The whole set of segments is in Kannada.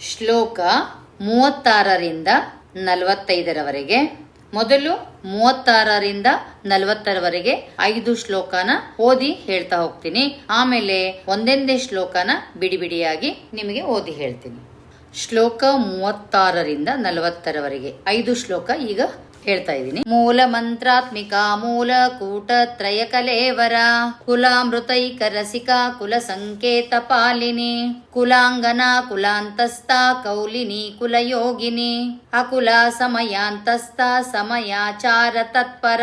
ಶ್ಲೋಕ ಮೂವತ್ತಾರರಿಂದ ನಲವತ್ತೈದರವರೆಗೆ. ಮೊದಲು ಮೂವತ್ತಾರರಿಂದ ನಲವತ್ತರವರೆಗೆ ಐದು ಶ್ಲೋಕನ ಓದಿ ಹೇಳ್ತಾ ಹೋಗ್ತೀನಿ. ಆಮೇಲೆ ಒಂದೊಂದೇ ಶ್ಲೋಕನ ಬಿಡಿ ಬಿಡಿಯಾಗಿ ನಿಮಗೆ ಓದಿ ಹೇಳ್ತೀನಿ. ಶ್ಲೋಕ ಮೂವತ್ತಾರರಿಂದ ನಲವತ್ತರವರೆಗೆ ಐದು ಶ್ಲೋಕ ಈಗ ಹೇಳ್ತಾ ಇದ್ದೀನಿ. ಮೂಲ ಮಂತ್ರಾತ್ಮಿಕ, ಮೂಲ ಕೂಟ ತ್ರಯ ಕಲೇವರ ಕುಲಾಮೃತೈಕ ರಸಿಕ, ಕುಲ ಸಂಕೇತ ಪಾಲಿನಿ, ಕುಲಾಂಗನ, ಕುಲಾಂತಸ್ಥ, ಕೌಲಿನಿ, ಕುಲಯೋಗಿನಿ, ಅಕುಲ ಸಮಯಾಂತಸ್ಥ, ಸಮಯಾಚಾರ ತತ್ಪರ.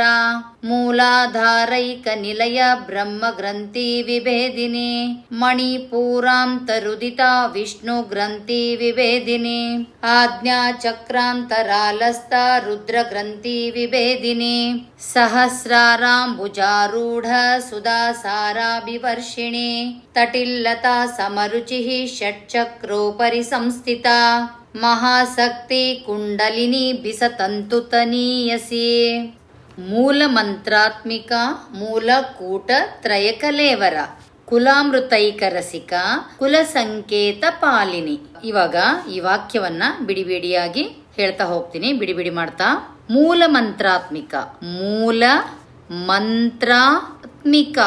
ಮೂಲಾಧಾರೈಕ ನಿಲಯ ಬ್ರಹ್ಮ ಗ್ರಂಥಿ ವಿಭೇದಿನಿ ಮಣಿಪೂರಾಂತರುದಿತ ವಿಷ್ಣು ಗ್ರಂಥಿ ವಿಭೇದಿನಿ ಆಜ್ಞಾ ಚಕ್ರಾಂತರಾಲಸ್ಥ ರುದ್ರ ಗ್ರಂಥಿ ವಿಭೇದಿನಿ ಸಹಸ್ರಾರಾಂಬುಜಾರೂಢ ಮೂಲ ಮಂತ್ರಾತ್ಮಿಕ ಮೂಲ ಕೂಟ ತ್ರಯಕಲೇವರ ಕುಲಾಮೃತೈಕ ರಸಿಕ ಕುಲ ಸಂಕೇತ ಪಾಲಿನಿ. ಇವಾಗ ಈ ವಾಕ್ಯವನ್ನ ಬಿಡಿಬಿಡಿಯಾಗಿ ಹೇಳ್ತಾ ಹೋಗ್ತೀನಿ, ಬಿಡಿ ಬಿಡಿ ಮಾಡ್ತಾ. ಮೂಲ ಮಂತ್ರಾತ್ಮಿಕ ಮೂಲ ಮಂತ್ರಾತ್ಮಿಕ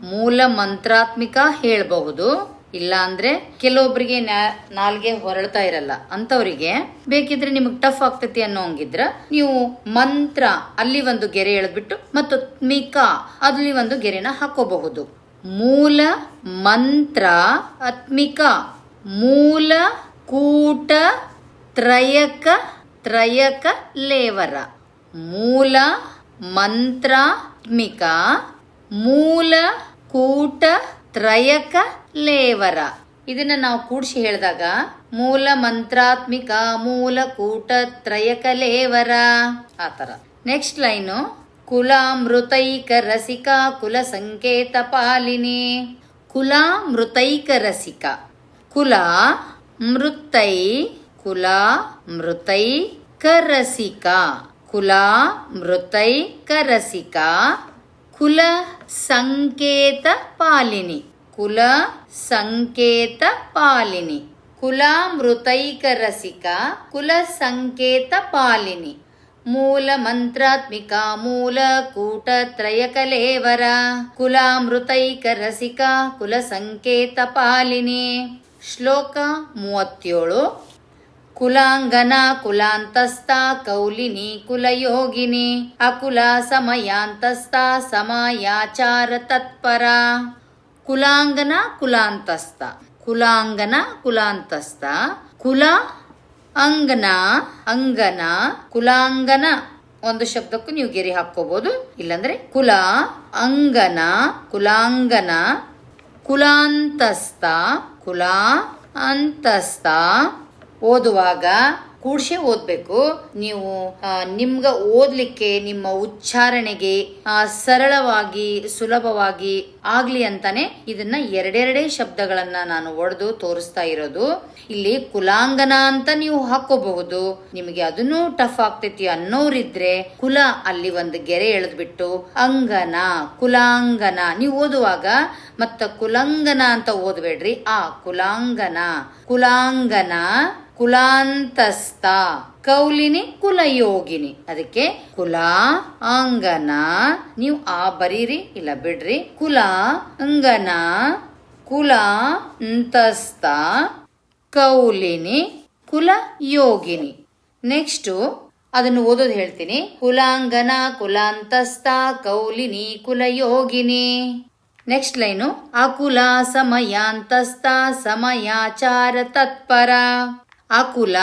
ಮೂಲ ಮಂತ್ರಾತ್ಮಿಕ ಹೇಳಬಹುದು. ಇಲ್ಲ ಅಂದ್ರೆ ಕೆಲವೊಬ್ಬರಿಗೆ ನಾಲ್ಗೆ ಹೊರಳ್ತಾ ಇರಲ್ಲ. ಅಂತವರಿಗೆ ಬೇಕಿದ್ರೆ ನಿಮಗೆ ಟಫ್ ಆಗ್ತೈತಿ ಅನ್ನೋ ಹಂಗಿದ್ರ ನೀವು ಮಂತ್ರ ಅಲ್ಲಿ ಒಂದು ಗೆರೆ ಎಳೆದ್ಬಿಟ್ಟು ಮತ್ತು ಮಿಕ ಅಲ್ಲಿ ಒಂದು ಗೆರೆನ ಹಾಕೋಬಹುದು. ಮೂಲ ಮಂತ್ರ ಆತ್ಮಿಕ ಮೂಲ ಕೂಟ, ತ್ರಯಕ ತ್ರಯಕ ಲೇವರ. ಮೂಲ ಮಂತ್ರಾತ್ಮಿಕ ಮೂಲ ಕೂಟ, ತ್ರಯಕ ಲೇವರ. ಇದನ್ನ ನಾವು ಕೂಡಿಸಿ ಹೇಳಿದಾಗ, ಮೂಲ ಮಂತ್ರಾತ್ಮಿಕ ಮೂಲ ಕೂಟ ತ್ರಯಕ ಲೇವರ. ಆತರ ನೆಕ್ಸ್ಟ್ ಲೈನು ಕುಲಾಮೃತೈಕ ರಸಿಕ ಕುಲ ಸಂಕೇತ ಪಾಲಿನಿ. ಕುಲ ಮೃತೈಕ ರಸಿಕ ಕುಲ ಮೃತೈ ಕುಲ ಮೃತೈ ಕರಸಿಕ ಕುಲ ಮೃತೈ ಕರಸಿಕ ಕುಲ ಸಂಕೇತ ಪಾಲಿನಿ. ಕುಲ ಸಂಕೇತ ಪಾಲಿನಿ ಕುಲಾಮೃತೈಕ ರಸಿಕ ಕುಲ ಸಂಕೇತ ಪಾಲಿನಿ ಮೂಲ ಮಂತ್ರಾತ್ಮಿಕ ಮೂಲ ಕೂಟ ತ್ರಯಕಲೇವರ ಕುಲಾಮೃತೈಕ ರಸಿಕ ಕುಲ ಸಂಕೇತ ಪಾಲಿನಿ ಶ್ಲೋಕ ಮೂವತ್ತೇಳು. ಕುಲಾಂಗನ ಕುಲಾಂತಸ್ಥ ಕೌಲಿನಿ ಕುಲಯೋಗಿನಿ. ಅಕುಲ ಸಮಯಾಂತಸ್ಥ ಸಮಯಾಚಾರ ತತ್ಪರ. ಕುಲಾಂಗನ ಕುಲಾಂತಸ್ಥ. ಕುಲಾಂಗನ ಕುಲಾಂತಸ್ಥ. ಕುಲ ಅಂಗನ ಅಂಗನ ಕುಲಾಂಗನ. ಒಂದು ಶಬ್ದಕ್ಕೂ ನೀವು ಗೆರೆ ಹಾಕೋಬಹುದು ಇಲ್ಲಂದ್ರೆ ಕುಲ ಅಂಗನ ಕುಲಾಂಗನ ಕುಲಾಂತಸ್ಥ. ಕುಲ ಅಂತಸ್ಥ. ಓದುವಾಗ ಕೂಡ್ಸೆ ಓದ್ಬೇಕು. ನೀವು ನಿಮ್ಗೆ ಓದ್ಲಿಕ್ಕೆ, ನಿಮ್ಮ ಉಚ್ಚಾರಣೆಗೆ ಸರಳವಾಗಿ, ಸುಲಭವಾಗಿ ಆಗ್ಲಿ ಅಂತಾನೆ ಇದನ್ನ ಎರಡೆರಡೇ ಶಬ್ದಗಳನ್ನ ನಾನು ಒಡೆದು ತೋರಿಸ್ತಾ ಇರೋದು. ಇಲ್ಲಿ ಕುಲಾಂಗನ ಅಂತ ನೀವು ಹಾಕೋಬಹುದು. ನಿಮಗೆ ಅದನ್ನು ಟಫ್ ಆಗ್ತೈತಿ ಅನ್ನೋರಿದ್ರೆ ಕುಲ ಅಲ್ಲಿ ಒಂದು ಗೆರೆ ಎಳೆದ್ಬಿಟ್ಟು ಅಂಗನ, ಕುಲಾಂಗನ. ನೀವು ಓದುವಾಗ ಮತ್ತ ಕುಲಂಗನ ಅಂತ ಓದ್ಬೇಡ್ರಿ. ಆ, ಕುಲಾಂಗನ ಕುಲಾಂಗನ. ಕುಲಾಂತಸ್ಥ. ಕೌಲಿನಿ, ಕುಲಯೋಗಿನಿ. ಅದಕ್ಕೆ ಕುಲ, ಅಂಗನ. ನೀವು ಆ ಬರೀರಿ, ಇಲ್ಲ ಬಿಡ್ರಿ. ಕುಲ, ಅಂಗನ. ಕುಲ, ಅಂತಸ್ಥ. ಕೌಲಿನಿ ಕುಲ ಯೋಗಿನಿ ನೆಕ್ಸ್ಟು ಅದನ್ನು ಓದೋದು ಹೇಳ್ತೀನಿ. ಕುಲಾಂಗನ, ಕುಲಾಂತಸ್ಥ, ಕೌಲಿನಿ, ಕುಲಯೋಗಿನಿ. ನೆಕ್ಸ್ಟ್ ಲೈನು, ಅಕುಲ ಸಮಯಾಂತಸ್ಥ ಸಮಯಾಚಾರ, ತತ್ಪರ. ಅಕುಲ.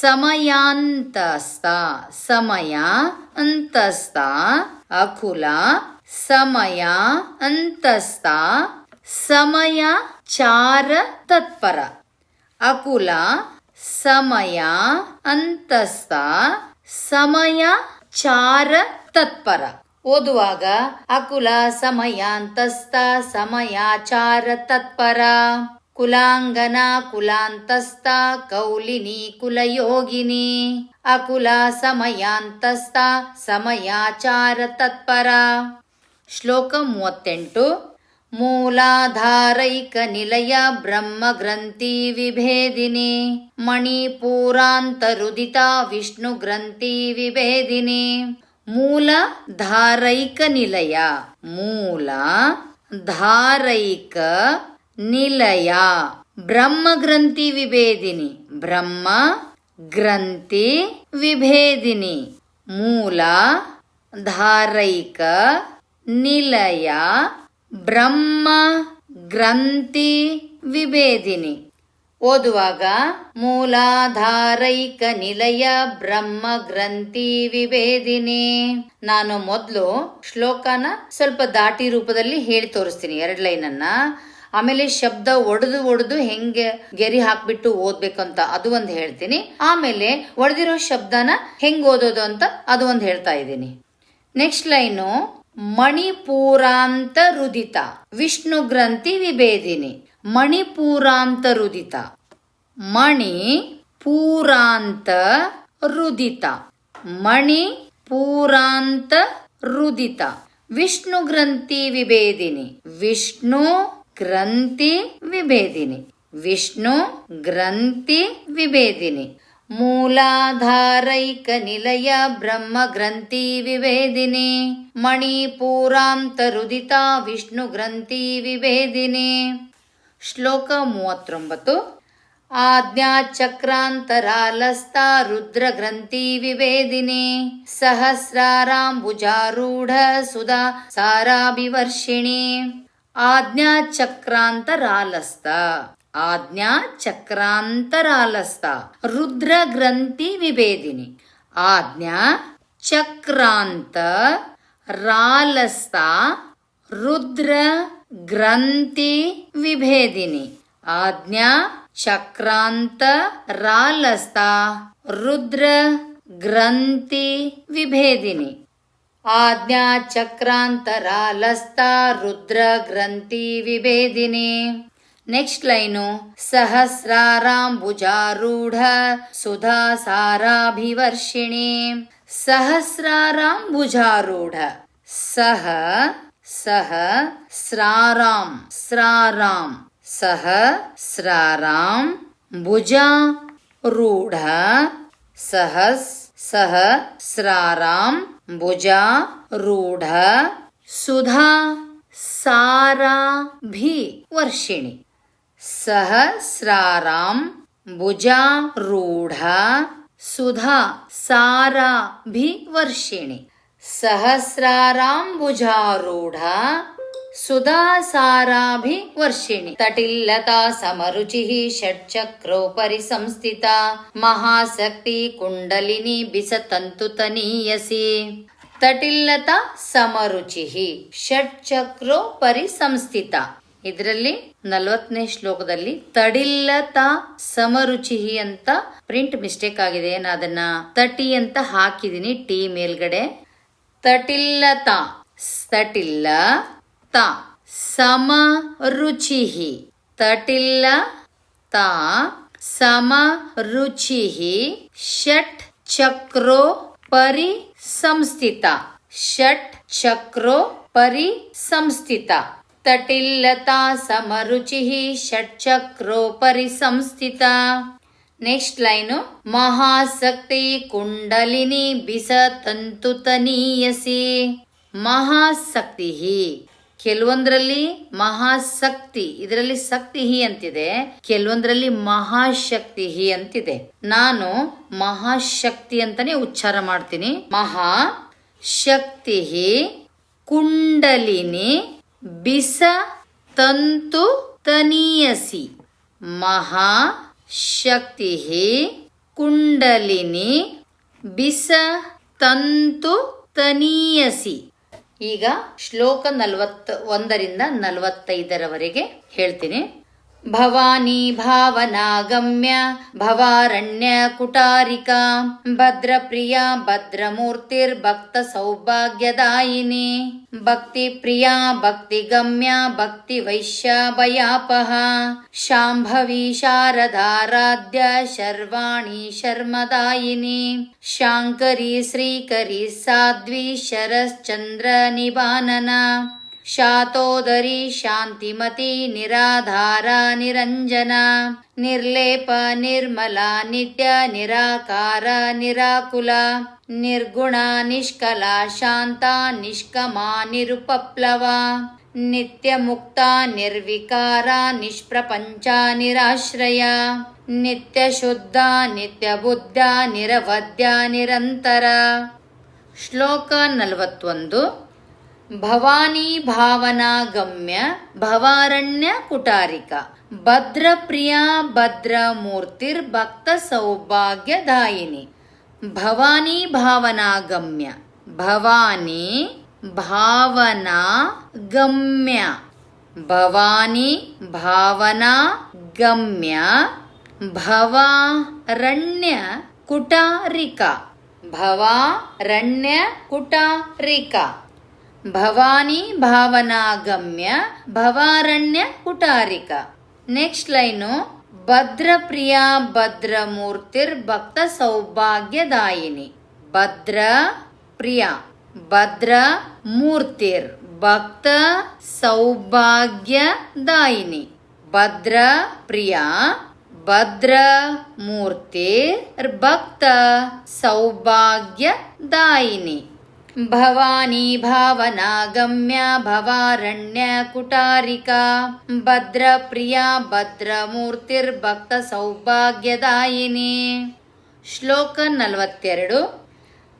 ಸಮಯಾಂತಸ್ತ ಸಮಯ ಅಂತಸ್ತ ಅಕುಲ. ಸಮಯ ಅಂತಸ್ತ ಸಮಯ ಚಾರ ತತ್ಪರ. ಅಕುಲ. ಸಮಯ ಅಂತಸ್ತ ಸಮಯ ಚಾರ ತತ್ಪರ. ಓದುವಾಗ ಅಕುಲ ಸಮಯಂತಸ್ತ ಸಮಯ ಚಾರ ತತ್ಪರ. ಕುಲಾಂಗನಾ ಕುಲಾಂತಸ್ಥ, ಕೌಲಿನಿ ಕುಲಯೋಗಿನಿ. ಅಕುಲ ಸಮಯಾಂತಸ್ಥ, ಸಮಯಾಚಾರ ತತ್ಪರ. ಶ್ಲೋಕ ಮೂವತ್ತೆಂಟು. ಮೂಲಾಧಾರೈಕ ನಿಲಯ ಬ್ರಹ್ಮ ಗ್ರಂಥಿ ವಿಭೇದಿನಿ. ಮಣಿಪೂರಾಂತರುದಿತ ವಿಷ್ಣು ಗ್ರಂಥಿ ವಿಭೇದಿನಿ. ಮೂಲ ಧಾರೈಕ ನಿಲಯ. ಮೂಲ ಧಾರೈಕ ಬ್ರಹ್ಮಗ್ರಂಥಿ ವಿಭೇದಿನಿ. ಬ್ರಹ್ಮ ಗ್ರಂಥಿ ವಿಭೇದಿನಿ. ಮೂಲ ಧಾರೈಕ ನಿಲಯ. ಬ್ರಹ್ಮ ಗ್ರಂಥಿ ವಿಭೇದಿನಿ. ಓದುವಾಗ ಮೂಲಾಧಾರೈಕ ನಿಲಯ ಬ್ರಹ್ಮ ಗ್ರಂಥಿ ವಿಭೇದಿನಿ. ನಾನು ಮೊದಲು ಶ್ಲೋಕನ ಸ್ವಲ್ಪ ದಾಟಿ ರೂಪದಲ್ಲಿ ಹೇಳಿ ತೋರಿಸ್ತೀನಿ. ಎರಡು ಲೈನನ್ನ. ಆಮೇಲೆ ಶಬ್ದ ಒಡೆದು ಒಡೆದು ಹೆಂಗೆ ಗೆರಿ ಹಾಕ್ಬಿಟ್ಟು ಓದ್ಬೇಕು ಅಂತ ಅದು ಒಂದು ಹೇಳ್ತೀನಿ. ಆಮೇಲೆ ಒಡೆದಿರೋ ಶಬ್ದನ ಹೆಂಗ್ ಓದೋದು ಅಂತ ಅದು ಒಂದು ಹೇಳ್ತಾ ಇದ್ದೀನಿ. ನೆಕ್ಸ್ಟ್ ಲೈನು, ಮಣಿಪೂರಾಂತ ರುದಿತ. ವಿಷ್ಣು ಗ್ರಂಥಿ ವಿಭೇದಿನಿ. ಮಣಿಪೂರಾಂತ ರುದಿತ. ಮಣಿ ಪೂರಾಂತ ರುದಿತ. ಮಣಿ ಪೂರಾಂತ ರುದಿತ. ವಿಷ್ಣು ಗ್ರಂಥಿ ವಿಭೇದಿನಿ. ವಿಷ್ಣು ಗ್ರಂಥಿ ವಿಭೇದಿನಿ. ವಿಷ್ಣು ಗ್ರಂಥಿ ವಿಭೇದಿನಿ. ಮೂಲಾಧಾರೈಕ ನಿಲಯ ಬ್ರಹ್ಮ ಗ್ರಂಥಿ ವಿಭೇದಿನಿ. ಮಣಿಪೂರಾಂತರುದಿತ ವಿಷ್ಣು ಗ್ರಂಥಿ ವಿಭೇದಿನಿ. ಶ್ಲೋಕ ಮೂವತ್ತೊಂಬತ್ತು. ಆಜ್ಞಾಚಕ್ರಾಂತರಾಲಸ್ತ ರುದ್ರ ಗ್ರಂಥಿ ವಿಭೇದಿನಿ. ಸಹಸ್ರಾರಾಂಬುಜಾರೂಢ ಸುಧಾ ಸಾರಾಭಿವರ್ಷಿಣಿ. ಆಜ್ಞಾಚಕ್ರಾಂತರಾಲಸ್ತ ಆಜ್ಞಾಚಕ್ರಾಂತರಾಲಸ್ತ ರುದ್ರ ಗ್ರಂಥಿ ವಿಭೇದಿನಿ ಆಜ್ಞಾ ಚಕ್ರಾಂತ ರಾಲಸ್ತ ರುದ್ರ ಗ್ರಂಥಿ ವಿಭೇದಿನಿ ಆಜ್ಞಾ ಚಕ್ರಾಂತ ರಾಲಸ್ತ ರುದ್ರ ಗ್ರಂಥಿ ವಿಭೇದಿನಿ ಆಜ್ಞಾ ಚಕ್ರಾಂತ ರಾಲಸ್ತ ರುದ್ರ ಗ್ರಂಥಿ ವಿಭೇದಿನಿ ನೆಕ್ಸ್ಟ್ ಲೈನು ಸಹಸ್ರಾರಾಂಬುಜಾರೂಢ ಸುಧಾ ಸಾರಾಭಿವರ್ಷಿಣಿ ಸಹಸ್ರಾರಾಂಬುಜಾರೂಢ ಸಹ ಸಹ ಸ್ರಾರಾಂ ಸ್ರಾರಾಂ ಸಹ ಸ್ರಾರಾಂ ಭುಜ ರೂಢ सह स्राराम, भुजा, रूढ़, सुधा, सारा भी वर्षिणी। सह स्राराम, भुजा, रूढ़, सुधा, सारा भी वर्षिणी। सहस्राराम भुजारूढ़ ಸಮರುಚಿ ಷಟ್ಚಕ್ರೋಪರಿ ಸಂಸ್ಥಿತ ಮಹಾಸಕ್ತಿ ಕುಂಡಲಿನಿ ಬಿಸತಂತು ತನೀಯಸಿ ತಟಿಲ್ಲತ ಸಮರುಚಿಹಿ ಷಟ್ಚಕ್ರೋ ಪರಿಸಂಸ್ಥಿತ ಇದರಲ್ಲಿ ನಲವತ್ತನೇ ಶ್ಲೋಕದಲ್ಲಿ ತಡಿಲ್ಲತ ಸಮರುಚಿಹಿ ಅಂತ ಪ್ರಿಂಟ್ ಮಿಸ್ಟೇಕ್ ಆಗಿದೆ. ನಾನು ಅದನ್ನ ತಟಿ ಅಂತ ಹಾಕಿದೀನಿ ಟಿ ಮೇಲ್ಗಡೆ. ತಟಿಲ್ಲತ, ತಟಿಲ್ಲ ತ. ಸಮ ರುಚಿ ತಟಿಲ್ಲ. ತ. ಸಮ ರುಚಿ ಷಟ್ ಚಕ್ರೋ ಪರಿ ಸಂಸ್ಥಿತ ಷಟ್ ಚಕ್ರೋ ಪರಿ ಸಂಸ್ಥಿತ ತಟಿಲ್ಲತಾ ಸಮರುಚಿ ಷಟ್ ಚಕ್ರೋ ಪರಿ ಸಂಸ್ಥಿತ ನೆಕ್ಸ್ಟ್ ಲೈನು. ಮಹಾಸಕ್ತಿ ಕುಂಡಲಿನಿ ಬಿಸ ತಂತು ತನೀಯಸಿ. ಮಹಾಸಕ್ತಿ ಕೆಲವೊಂದ್ರಲ್ಲಿ ಮಹಾಸಕ್ತಿ, ಇದರಲ್ಲಿ ಶಕ್ತಿ ಅಂತಿದೆ. ಕೆಲವೊಂದರಲ್ಲಿ ಮಹಾಶಕ್ತಿ ಹಿ ಅಂತಿದೆ. ನಾನು ಮಹಾಶಕ್ತಿ ಅಂತಾನೆ ಉಚ್ಚಾರ ಮಾಡ್ತೀನಿ. ಮಹಾ ಶಕ್ತಿ ಕುಂಡಲಿನಿ, ಬಿಸ, ತಂತು, ತನಿಯಸಿ. ಮಹಾ ಶಕ್ತಿ ಕುಂಡಲಿನಿ, ಬಿಸ, ತಂತು, ತನೀಯಸಿ. ಈಗ ಶ್ಲೋಕ ನಲವತ್ತ ಒಂದರಿಂದ ನಲವತ್ತೈದರವರೆಗೆ ಹೇಳ್ತೀನಿ. भवानी भावनागम्य भवारण्यकुटारिका भद्रप्रिया भद्रमूर्तिर्भक्तसौभाग्यदायिनी भक्तिप्रिया भक्तिगम्या भक्तिवैश्यावयापहा शाम्भवी शारदाराध्य शर्वाणी शर्मदायिनी शाङ्करी श्रीकरी साध्वी शरश्चन्द्रनिबानना ಶಾತೋದರಿ ಶಾಂತಿಮತಿ ನಿರಾಧಾರ ನಿರಂಜನ, ನಿರ್ಲೇಪ ನಿರ್ಮಲ ನಿತ್ಯ ನಿರಾಕಾರ ನಿರಾಕುಲ, ನಿರ್ಗುಣ ನಿಷ್ಕಲ ಶಾಂತ ನಿಷ್ಕಮ ನಿರುಪಪ್ಲವ, ನಿತ್ಯ ಮುಕ್ತ ನಿರ್ವಿಕಾರ ನಿಷ್ಪ್ರಪಂಚ ನಿರಾಶ್ರಯ, ನಿತ್ಯ ಶುದ್ಧ ನಿತ್ಯ ಬುದ್ಧ ನಿರವದ್ಯ ನಿರಂತರ. ಶ್ಲೋಕ ನಲವತ್ತೊಂದು. ಭವಾನಿ ಭಾವನಾ ಗಮ್ಯ ಭವಾರಣ್ಯ ಕುಟಾರಿಕ. ಭದ್ರಪ್ರಿಯ ಭದ್ರ ಮೂರ್ತಿರ್ ಭಕ್ತ ಸೌಭಾಗ್ಯದಾಯಿನಿ. ಭವಾನಿ ಭಾವನಾ ಗಮ್ಯ ಭವಾನಿ ಭಾವನಾ ಗಮ್ಯ ಭವಾನಿ ಭಾವನಾ ಗಮ್ಯ ಭವಾರಣ್ಯ ಕುಟಾರಿಕ. ಭವಾರಣ್ಯ ಕುಟಾರಿಕ. ಭವಾನಿ ಭಾವನಾಗಮ್ಯ, ಭವಾರಣ್ಯ ಕುಟಾರಿಕ ನೆಕ್ಸ್ಟ್ ಲೈನು ಭದ್ರಪ್ರಿಯ ಭದ್ರಮೂರ್ತಿರ್ ಭಕ್ತ ಸೌಭಾಗ್ಯದಾಯಿನಿ. ಭದ್ರ ಪ್ರಿಯ, ಭದ್ರ ಮೂರ್ತಿರ್ ಭಕ್ತ ಸೌಭಾಗ್ಯದಾಯಿನಿ. ಭದ್ರ ಪ್ರಿಯ, ಭದ್ರ ಮೂರ್ತಿರ್ ಭಕ್ತ ಸೌಭಾಗ್ಯದಾಯಿನಿ. ಭವಾನಿ ಭಾವನಾ ಗಮ್ಯ ಭವಾರಣ್ಯ ಕುಟಾರಿಕಾ ಭದ್ರ ಪ್ರಿಯ ಭದ್ರ ಮೂರ್ತಿರ್ಭಕ್ತ ಸೌಭಾಗ್ಯದಾಯಿನಿ ಶ್ಲೋಕ ನಲವತ್ತೆರಡು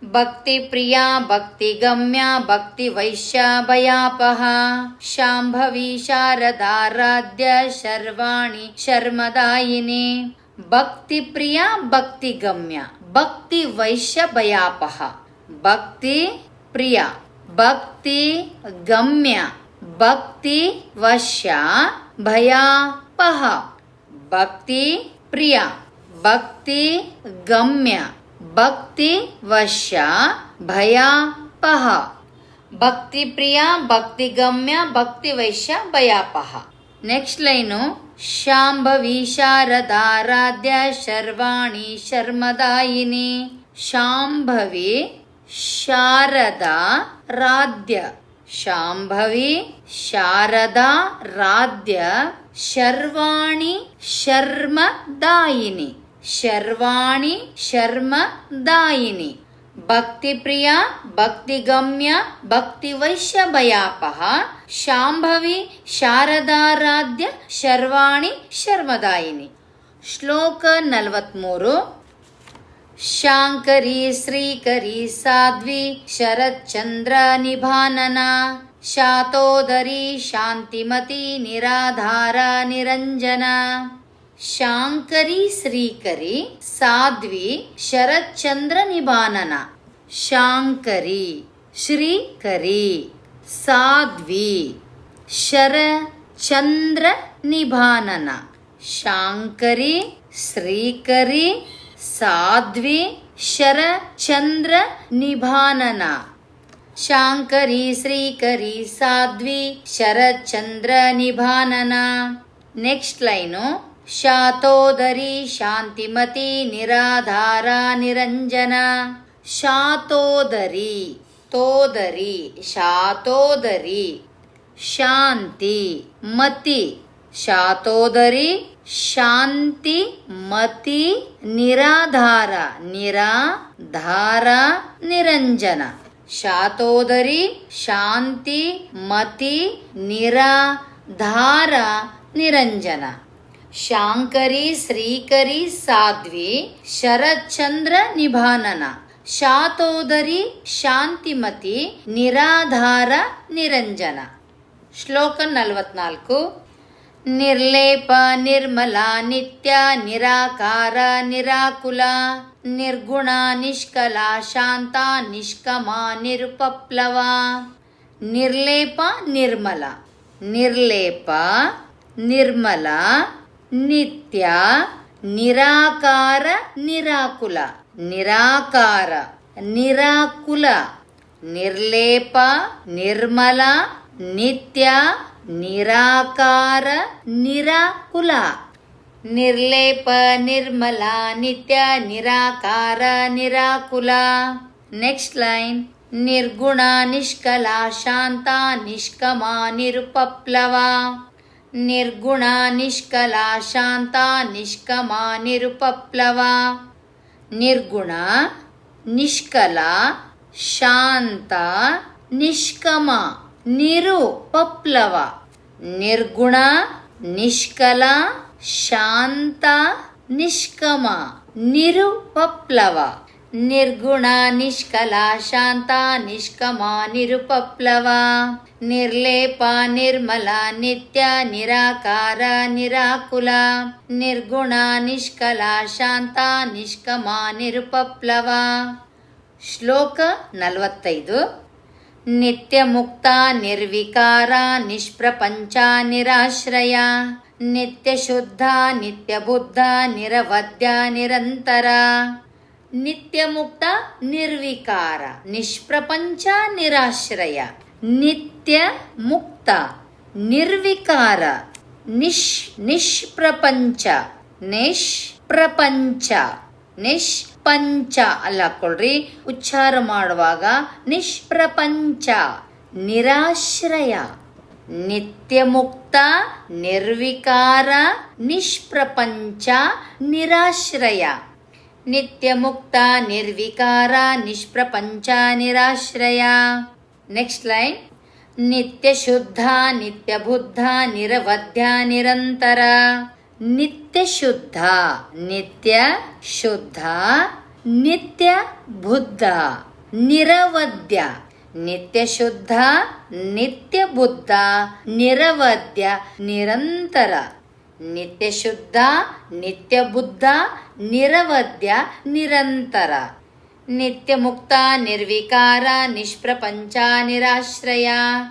ಭಕ್ತಿ ಪ್ರಿಯ ಭಕ್ತಿ ಗಮ್ಯ ಭಕ್ತಿ ವೈಶ್ಯ ಭಯಾಪಹ ಶಾಂಭವಿ ಶಾರದಾರಾಧ್ಯ ಶರ್ವಾಣಿ ಶರ್ಮದಾಯಿನಿ ಭಕ್ತಿ ಪ್ರಿಯ ಭಕ್ತಿ ಗಮ್ಯ ಭಕ್ತಿ ವೈಶ್ಯ ಭಯಾಪಹ ಭಕ್ತಿ ಪ್ರಿಯ ಭಕ್ತಿ ಗಮ್ಯ ಭಕ್ತಿ ವಶ್ಯ ಭಯಾಪಹ ಭಕ್ತಿ ಪ್ರಿಯ ಭಕ್ತಿ ಗಮ್ಯ ಭಕ್ತಿ ವಶ್ಯ ಭಯಾಪಹ ಭಕ್ತಿ ಪ್ರಿಯ ಭಕ್ತಿ ಗಮ್ಯ ಭಕ್ತಿ ವೈಶ್ಯ ಭಯಾಪಹ ನೆಕ್ಸ್ಟ್ ಲೈನು ಶಾಂಭವಿ ಶಾರದಾರಾಧ್ಯ ಶರ್ವಾಣಿ ಶರ್ಮದಾಯಿನಿ ಶಾಂಭವಿ ಶಾರದಾ ರಾಧ್ಯ. ಶಾಂಭವಿ, ಶಾರದಾ ರಾಧ್ಯ. ಶರ್ವಾಣಿ, ಶರ್ಮದಾಯಿನಿ. ಶರ್ವಾಣಿ, ಶರ್ಮದಾಯಿನಿ. ಭಕ್ತಿಪ್ರಿಯ, ಭಕ್ತಿಗಮ್ಯ ಭಕ್ತಿ ಗಮ್ಯ ಭಕ್ತಿ ವೈಶ್ಯ ಭಯಾಪಹ ಶಾಂಭವಿ, ಶಾರದಾರಾಧ್ಯ. ಶರ್ವಾಣಿ, ಶರ್ಮದಾಯಿನಿ. ಶ್ಲೋಕ ನಲವತ್ಮೂರು. ಶಾಂಕರಿ ಶ್ರೀಕರಿ ಸಾಧ್ವಿ ಶರತ್ಚಂದ್ರ ನಿಭಾನನ ಶಾತೋದರಿ ಶಾಂತಿಮತಿ ನಿರಾಧಾರ ನಿರಂಜನ ಶಾಂಕರಿ ಶ್ರೀಕರಿ ಸಾಧ್ವಿ ಶರತ್ಚಂದ್ರ ನಿಭಾನನ ಶಾಂಕರಿ ಶ್ರೀಕರಿ ಸಾಧ್ವಿ ಶರಚಂದ್ರ ನಿಭಾನನ ಶಾಂಕರಿ ಶ್ರೀಕರಿ ಸಾಧ್ವಿ ಶರಚಂದ್ರ ನಿಭಾನನ ಶಾಂಕರಿ ಶ್ರೀಕರಿ ಸಾಧ್ವಿ ಶರಚಂದ್ರ ನಿಭಾನನ ನೆಕ್ಸ್ಟ್ ಲೈನು ಶಾತೋದರಿ ಶಾಂತಿಮತಿ ನಿರಾಧಾರ ನಿರಂಜನ ಶಾತೋದರಿ ತೋದರಿ ಶಾತೋದರಿ ಶಾಂತಿ, ಮತಿ, ನಿರಾಧಾರ ನಿರಾಧಾರ ನಿರಂಜನ. ಶಾತೋದರಿ, ಶಾಂತಿ, ಮತಿ ನಿರಾಧಾರ ನಿರಂಜನ. ಶಾಂಕರಿ, ಶ್ರೀಕರಿ, ಸಾಧ್ವಿ ಶರಚಂದ್ರ ನಿಭಾನನ. ಶಾತೋದರಿ, ಶಾಂತಿಮತಿ, ನಿರಾಧಾರ, ನಿರಂಜನ. ಶ್ಲೋಕ ನಲವತ್ನಾಲ್ಕು. ನಿರ್ಲೇಪ, ನಿರ್ಮಲ, ನಿತ್ಯ, ನಿರಾಕಾರ, ನಿರಾಕುಲ, ನಿರ್ಗುಣ, ನಿಷ್ಕಲ, ಶಾಂತ, ನಿಷ್ಕಮ, ನಿರುಪಪ್ಲವ. ನಿರ್ಲೇಪ, ನಿರ್ಮಲ. ನಿರ್ಲೇಪ, ನಿರ್ಮಲ. ನಿತ್ಯ, ನಿರಾಕಾರ, ನಿರಾಕುಲ. ನಿರಾಕಾರ, ನಿರಾಕುಲ. ನಿರ್ಲೇಪ, ನಿರ್ಮಲ. ನಿತ್ಯ ನಿರಾಕಾರ, ನಿರಾಕುಲ. ನಿರ್ಲೇಪ, ನಿರ್ಮಲ, ನಿತ್ಯ, ನಿರಾಕಾರ, ನಿರಾಕುಲ. ನೆಕ್ಸ್ಟ್ ಲೈನ್ ನಿರ್ಗುಣ, ನಿಷ್ಕಲ, ಶಾಂತ, ನಿಷ್ಕಮ, ನಿರುಪಪ್ಲವ. ನಿರ್ಗುಣ, ನಿಷ್ಕಲ, ಶಾಂತ, ನಿಷ್ಕಮ, ನಿರುಪಪ್ಲವ. ನಿರ್ಗುಣ, ನಿಷ್ಕಲ, ಶಾಂತ, ನಿಷ್ಕಮ. ನಿರುಪಪ್ಲವ, ನಿರ್ಗುಣ, ನಿಷ್ಕಲ, ಶಾಂತ, ನಿಷ್ಕಮ. ನಿರುಪಪ್ಲವ, ನಿರ್ಗುಣ, ನಿಷ್ಕಲ, ಶಾಂತ, ನಿಷ್ಕಮ, ನಿರುಪಪ್ಲವ. ನಿರ್ಲೇಪ, ನಿರ್ಮಲ, ನಿತ್ಯ, ನಿರಾಕಾರ, ನಿರಾಕುಲ. ನಿರ್ಗುಣ, ನಿಷ್ಕಲ, ಶಾಂತ, ನಿಷ್ಕಮ, ನಿರುಪಪ್ಲವ. ಶ್ಲೋಕ ನಲವತ್ತೈದು. ನಿತ್ಯ ಮುಕ್ತ ನಿರ್ವಿಕಾರ ನಿಷ್ಪ್ರಪಂಚ ನಿರಾಶ್ರಯ ನಿತ್ಯ ಶುದ್ಧ ನಿತ್ಯ ಬುದ್ಧ ನಿರವದ್ಯ ನಿರಂತರ ನಿತ್ಯ ಮುಕ್ತ ನಿರ್ವಿಕಾರ ನಿಷ್ಪ್ರಪಂಚ ನಿರಾಶ್ರಯ ನಿತ್ಯ ಮುಕ್ತ ನಿರ್ವಿಕಾರ ಅಲ್ಲಿ ಹಾಕೊಳ್ರಿ ಉಚ್ಚಾರ ಮಾಡುವಾಗ ನಿಷ್ಪ್ರಪಂಚ, ನಿರಾಶ್ರಯ ನಿತ್ಯ ಮುಕ್ತ ನಿರ್ವಿಕಾರ, ನಿಷ್ಪ್ರಪಂಚ, ನಿರಾಶ್ರಯ. ನಿತ್ಯ ಮುಕ್ತ ನಿರ್ವಿಕಾರ, ನಿಷ್ಪ್ರಪಂಚ, ನಿರಾಶ್ರಯ. ನೆಕ್ಸ್ಟ್ ಲೈನ್ ನಿತ್ಯ ಶುದ್ಧ ನಿತ್ಯ ಬುದ್ಧ ನಿರವಧ್ಯ, ನಿರಂತರ. ನಿತ್ಯ ಶುದ್ಧ ನಿತ್ಯ ಶುದ್ಧ ನಿತ್ಯ ಬುದ್ಧ ನಿರವಧ್ಯ ನಿತ್ಯ ಶುದ್ಧ ನಿತ್ಯ ಬುದ್ಧ ನಿರವಧ್ಯ ನಿರಂತರ ನಿತ್ಯ ಶುದ್ಧ ನಿತ್ಯ ಬುದ್ಧ ನಿರವಧ್ಯ ನಿರಂತರ ನಿತ್ಯ ಮುಕ್ತ ನಿರ್ವಿಕಾರ ನಿಷ್ಪ್ರಪಂಚ ನಿರಾಶ್ರಯ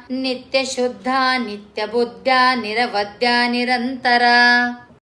ನಿತ್ಯ ಶುದ್ಧ ನಿತ್ಯ ಬುದ್ಧ ನಿರವಧ್ಯ ನಿರಂತರ